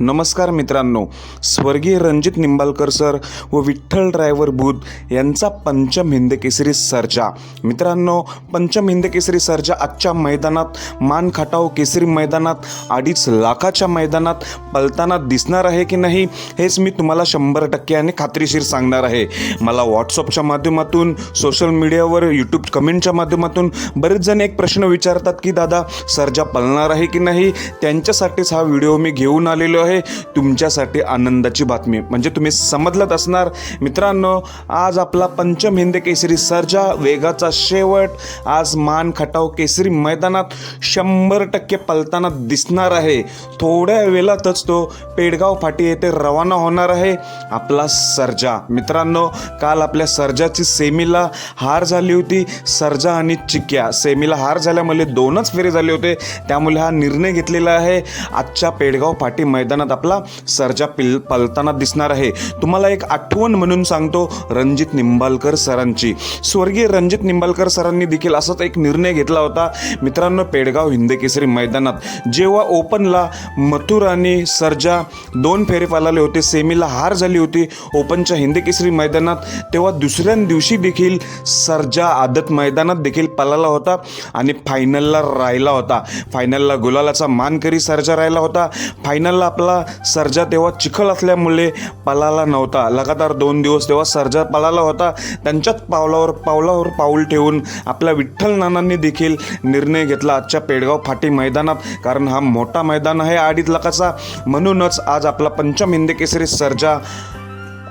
नमस्कार मित्रांनो. स्वर्गीय रणजित निंबाळकर सर व विठ्ठल ड्रायव्हर बुध यांचा पंचम हिंद केसरी सर्जा. मित्रांनो पंचम हिंद केसरी सर्जा आजच्या मैदानात मान खटाव केसरी मैदानात अडीच लाखाच्या मैदानात पलताना दिसणार आहे की नाही हेच मी तुम्हाला शंभर टक्के आणि खात्रीशीर सांगणार आहे. मला व्हॉट्सअपच्या माध्यमातून सोशल मीडियावर यूट्यूब कमेंटच्या माध्यमातून बरेच जण एक प्रश्न विचारतात की दादा सर्जा पलणार आहे की नाही? त्यांच्यासाठीच हा व्हिडिओ मी घेऊन आलेलो आहे. तुमच्यासाठी आनंदाची बातमी. म्हणजे तुम्ही समजलंच असणार. मित्रांनो आज आपला पंचम हिंद केसरी सर्जा वेगाचा शेवट. आज मान खटाव केसरी मैदानात शंभर टक्के पलताना दिसणार आहे. थोड्या वेळातच तो पेडगाव फाटी येथे रवाना होणार आहे. आपला सर्जा. मित्रांनो काल आपल्या सर्जाची सेमीला हार झाली होती. सर्जा आणि चिक्या. सेमीला हार झाल्यामुळे दोनच फेरे झाले होते. त्यामुळे हा निर्णय घेतलेला आहे. आजच्या पेडगाव फाटी मैदान मैदानात आपला सर्जा पिल पलताना दिसणार आहे. तुम्हाला एक आठवण म्हणून सांगतो रणजित निंबाळकर सरांची. स्वर्गीय रणजित निंबाळकर सरांनी देखील असाच एक निर्णय घेतला होता. मित्रांनो पेडगाव हिंदकेसरी मैदानात जेव्हा ओपनला मथुर आणि सर्जा दोन फेरे पालाले होते सेमीला हार झाली होती ओपनच्या हिंदकेसरी मैदानात तेव्हा दुसऱ्या दिवशी देखील सर्जा आदत मैदानात देखील पलाला होता आणि फायनलला राहिला होता. फायनलला गुलालाचा मानकरी सर्जा राहिला होता. फायनलला आपला सर्जा तेव्हा चिखल असल्यामुळे पळाला नव्हता. लगातार दोन दिवस तेव्हा सर्जा पळाला होता. त्यांच्याच पावलावर पावलावर पाऊल ठेवून आपल्या विठ्ठल नानांनी देखील निर्णय घेतला. आजच्या पेडगाव फाटी मैदानात कारण हा मोठा मैदान आहे अडीच लाखाचा. म्हणूनच आज आपला पंचम हिंदी केसरी सर्जा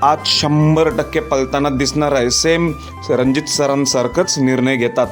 आज शंभर टक्के पलताना दिसणार आहे. सेम रणजित सरांसारखंच निर्णय घेतात.